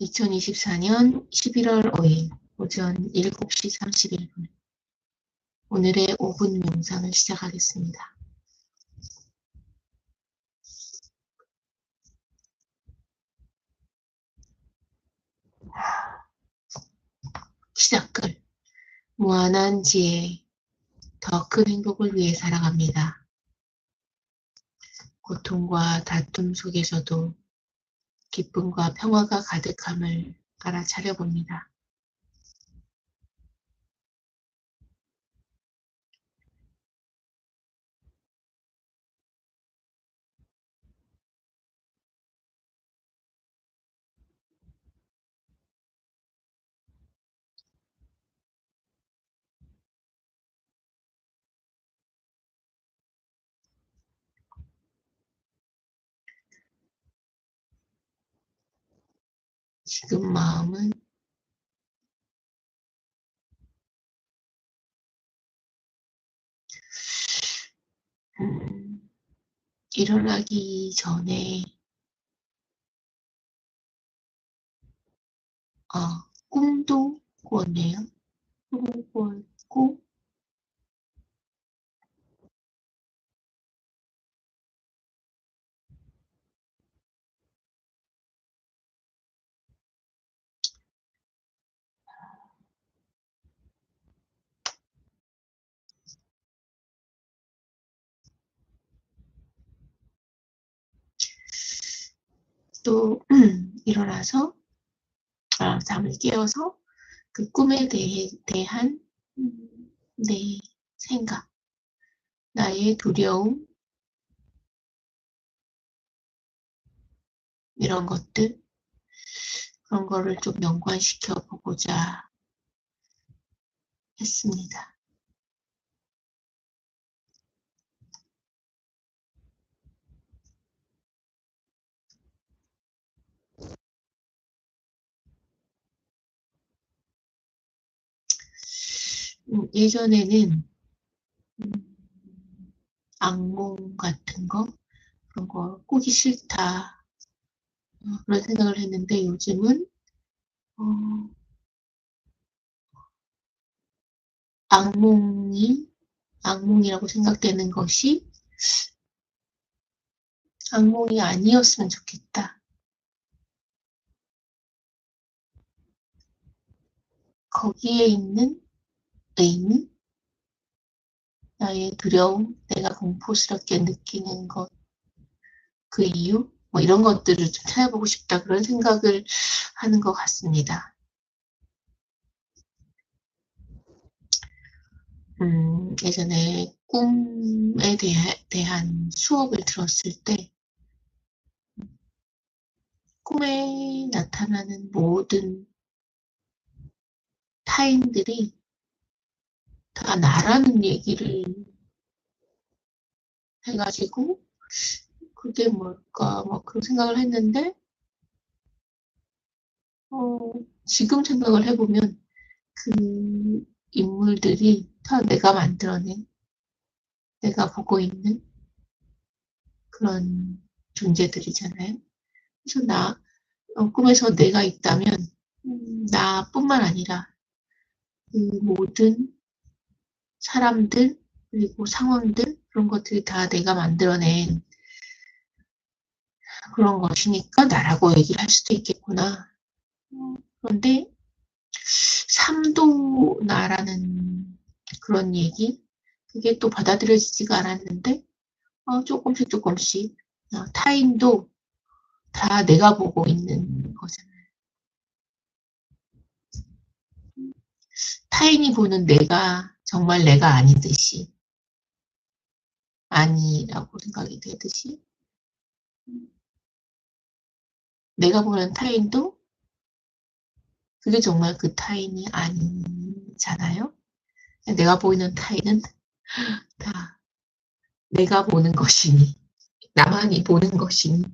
2024년 11월 5일 오전 7시 31분 오늘의 5분 명상을 시작하겠습니다. 시작글 무한한 지혜 더 큰 행복을 위해 살아갑니다. 고통과 다툼 속에서도 기쁨과 평화가 가득함을 알아차려 봅니다. 지금 마음은 음, 일어나기 전에 아, 꿈도 꾸었네요. 꿈을 꾸었고 또 일어나서 아, 잠을 깨어서 그 꿈에 대해, 대한 음, 내 생각, 나의 두려움 이런 것들 그런 거를 좀 연관시켜 보고자 했습니다. 음, 예전에는 음, 악몽 같은 거 그런 거 꾸기 싫다 어, 그런 생각을 했는데 요즘은 어, 악몽이 악몽이라고 생각되는 것이 악몽이 아니었으면 좋겠다. 거기에 있는 의미, 나의 두려움, 내가 공포스럽게 느끼는 것, 그 이유, 뭐 이런 것들을 좀 찾아보고 싶다 그런 생각을 하는 것 같습니다. 음, 예전에 꿈에 대해, 대한 수업을 들었을 때 꿈에 나타나는 모든 타인들이 다 나라는 얘기를 해가지고 그게 뭘까 뭐 그런 생각을 했는데 어, 지금 생각을 해보면 그 인물들이 다 내가 만들어낸 내가 보고 있는 그런 존재들이잖아요. 그래서 나 어, 꿈에서 내가 있다면 음, 나뿐만 아니라 그 모든 사람들 그리고 상황들 그런 것들이 다 내가 만들어낸 그런 것이니까 나라고 얘기를 할 수도 있겠구나. 그런데 삼도 나라는 그런 얘기 그게 또 받아들여지지가 않았는데 어, 조금씩 조금씩 어, 타인도 다 내가 보고 있는 거잖아요. 타인이 보는 내가 정말 내가 아니듯이 아니라고 생각이 되듯이 내가 보는 타인도 그게 정말 그 타인이 아니잖아요. 내가 보이는 타인은 다 내가 보는 것이니 나만이 보는 것이니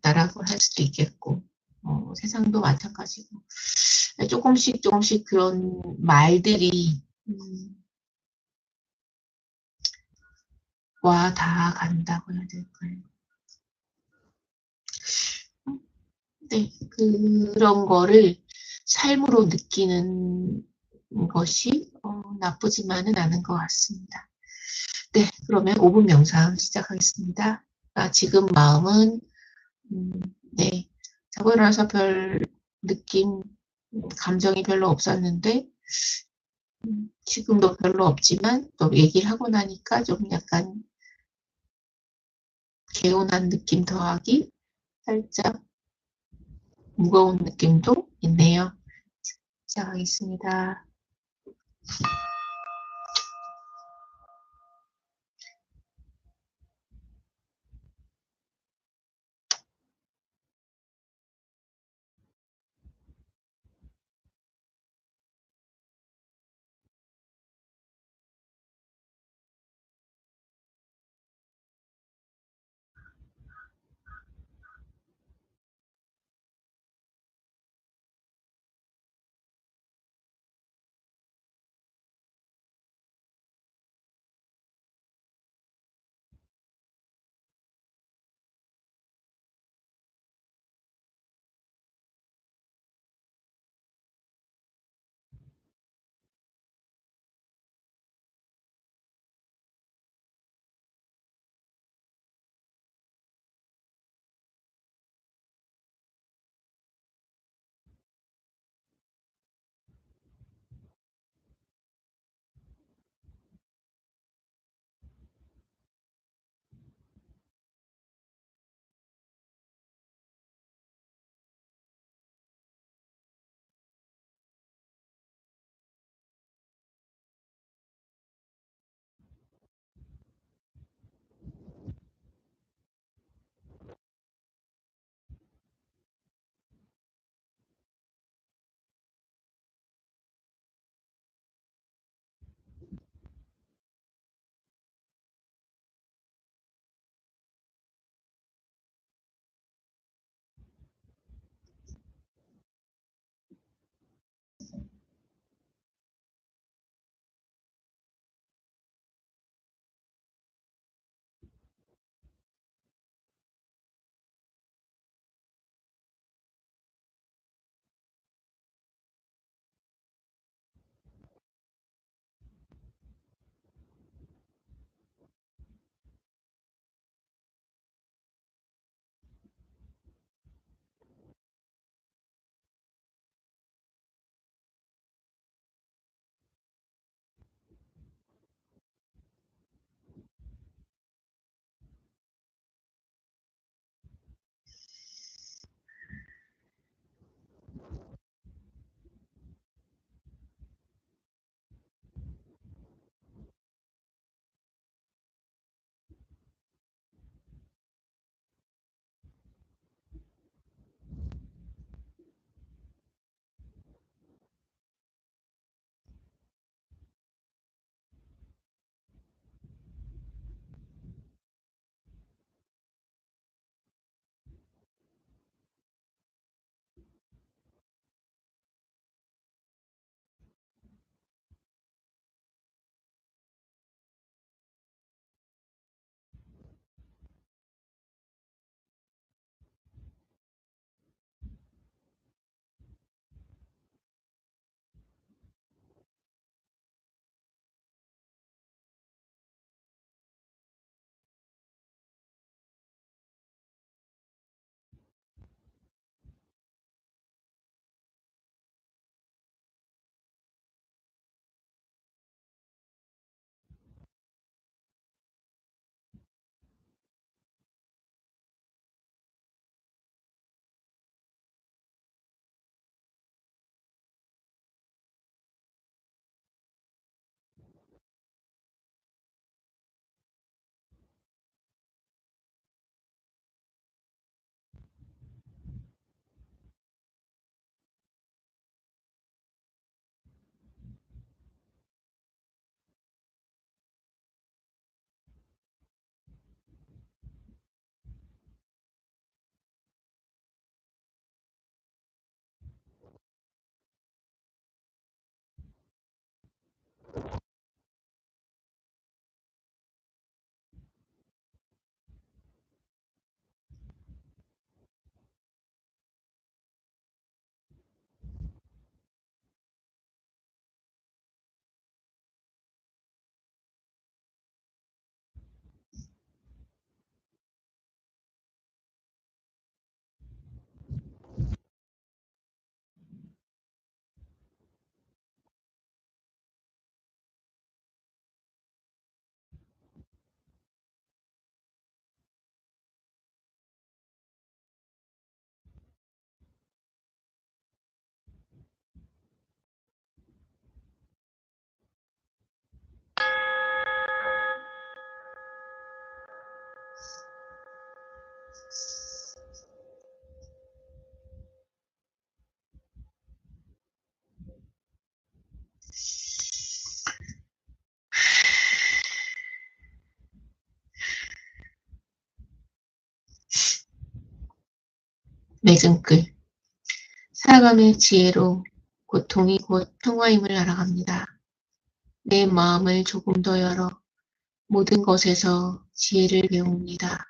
나라고 할 수도 있겠고 어, 세상도 마찬가지고 조금씩 조금씩 그런 말들이 음, 와다 간다고 해야 될까요? 네, 그런 거를 삶으로 느끼는 것이 어, 나쁘지만은 않은 것 같습니다. 네, 그러면 5분 명상 시작하겠습니다. 아, 지금 마음은 음, 네, 자고 일어나서 별 느낌, 감정이 별로 없었는데 음, 지금도 별로 없지만 또 얘기를 하고 나니까 좀 약간 개운한 느낌 더하기 살짝 무거운 느낌도 있네요. 시작하겠습니다. 맺은 글. 살아감의 지혜로 고통이 곧 평화임을 알아갑니다. 내 마음을 조금 더 열어 모든 것에서 지혜를 배웁니다.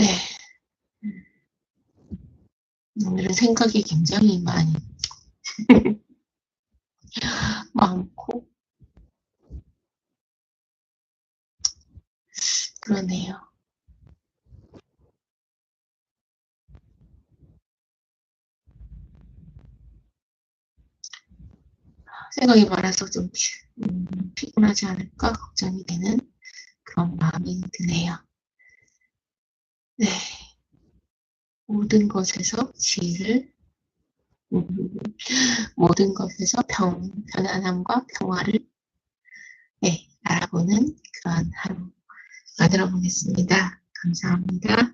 네. 오늘은 생각이 굉장히 많이 많고 그러네요. 생각이 많아서 좀 음, 피곤하지 않을까 걱정이 되는 그런 마음이 드네요. 네. 모든 것에서 지혜를 음, 모든 것에서 평, 편안함과 평화를 네, 알아보는 그런 하루 만들어 보겠습니다. 감사합니다.